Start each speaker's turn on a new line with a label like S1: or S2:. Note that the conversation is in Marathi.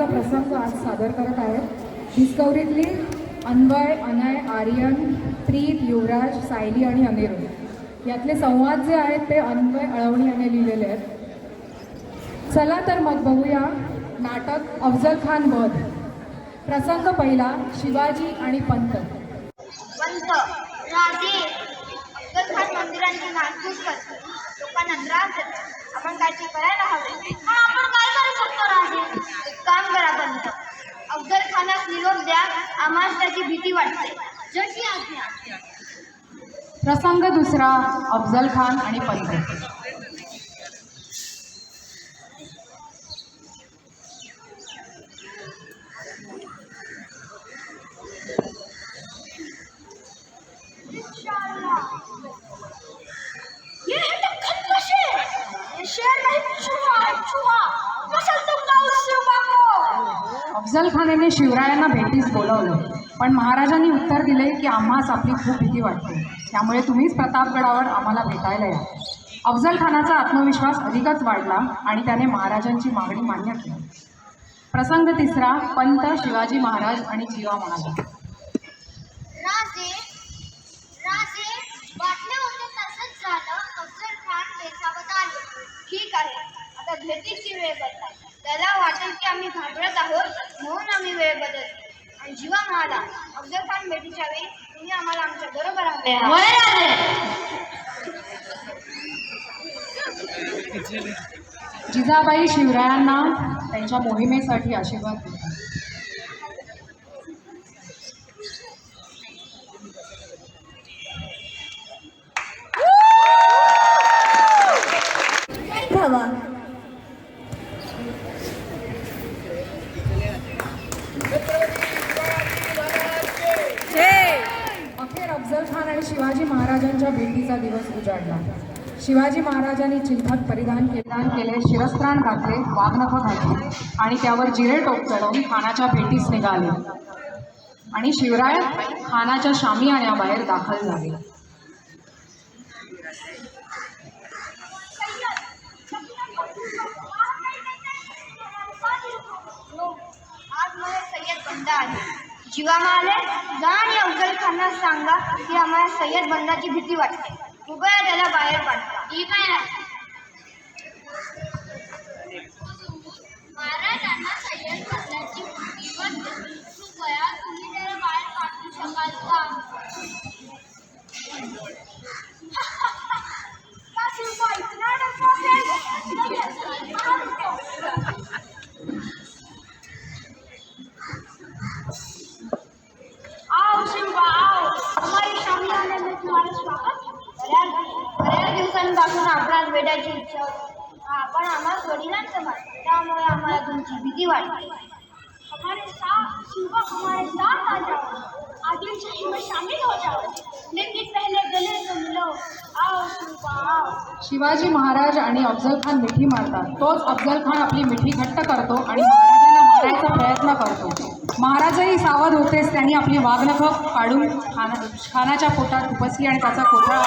S1: चा प्रसंग आज सादर करत आहेत. डिस्कवरीतली अन्वय अनय आर्यन प्रीत युवराज सायली आणि अनिरुद्ध. यातले संवाद जे आहेत ते अन्वय अळवणी याने लिहिलेले आहेत. चला तर मग बघूया नाटक अफजल खान वध प्रसंग पहिला शिवाजी आणि पंत.
S2: पंत राजे अफजल खान मंदिरांची नासधूस करतो लोकांना त्रास देतो आपण करायला हवे पण आपण काय करू शकतो राजे एक काम करा पंत अफजल खानास निरोप द्या आम्हाला त्याची वाटते. जशी आज्ञा.
S1: प्रसंग दुसरा अफजल खान आणि पंत
S2: मांगो
S1: शिवरायांना भेटीस बोलवलं. पण महाराजांनी उत्तर दिले की आम्हास आपली खूप भीती वाटते. त्यामुळे तुम्हीच प्रतापगडावर आम्हाला भेटायला या. अफजलखानाचा आत्मविश्वास अधिकच वाढला आणि त्याने महाराजांची मागणी मान्य केली. प्रसंग तिसरा पंत शिवाजी महाराज आणि जीवा महाराज.
S2: राजे राजे वाटले होते तसंच झालं. अफजल खान आले. ठीक आहे. आता भेटीची वेळ बदलायची. त्याला वाटेल की आम्ही घाबरत आहोत म्हणून आम्ही वेळ बदलतो. आणि जीवा म्हणाला अफजल खान भेटीच्या वेळी तुम्ही आम्हाला आमच्या बरोबर
S1: जिजाबाई शिवरायांना त्यांच्या मोहिमेसाठी आशीर्वाद देतात शिवाजी महाराजांच्या भेटीचा दिवस उजाडला. शिवाजी महाराजांनी चिंतक परिधान परिधान केले शिरस्त्राण घातले वाघनख घातले आणि त्यावर जिरे टोप चढवून खानाच्या भेटीस निघाले. आणि शिवराय खानाच्या शामियाण्याबाहेर दाखल झाले.
S2: जीवा माले जा आणि अफजल खानला सांगा की आम्हाला सय्यद बंदाची भीती वाटते. कृपया त्याला बाहेर पाठवा ठीक आहे महाराजांना सय्यद बंदाची भीती वाटते. कृपया तुम्ही त्याला बाहेर पाठवू शकाल का बऱ्याच दिवसांपासून भेटायची इच्छा होती. आपण आम्हाला सोडीनाच मार त्यामुळे आम्हाला तुमची भीती वाटते हमारे साथ शिवबा हमारे साथ आ जाओ. आदिल में शामिल हो जाओ. लेकिन पहले गले तो मिलो आओ शिवबा आओ.
S1: शिवाजी महाराज आणि अफजल खान मिठी मारतात. तोच अफजल खान आपली मिठी घट्ट करतो आणि महाराजांना मारायचा प्रयत्न करतो. महाराजही सावध होतेच. त्यांनी आपली वाघनख काढून खाना खानाच्या पोटात उपसली आणि त्याचा कोथळा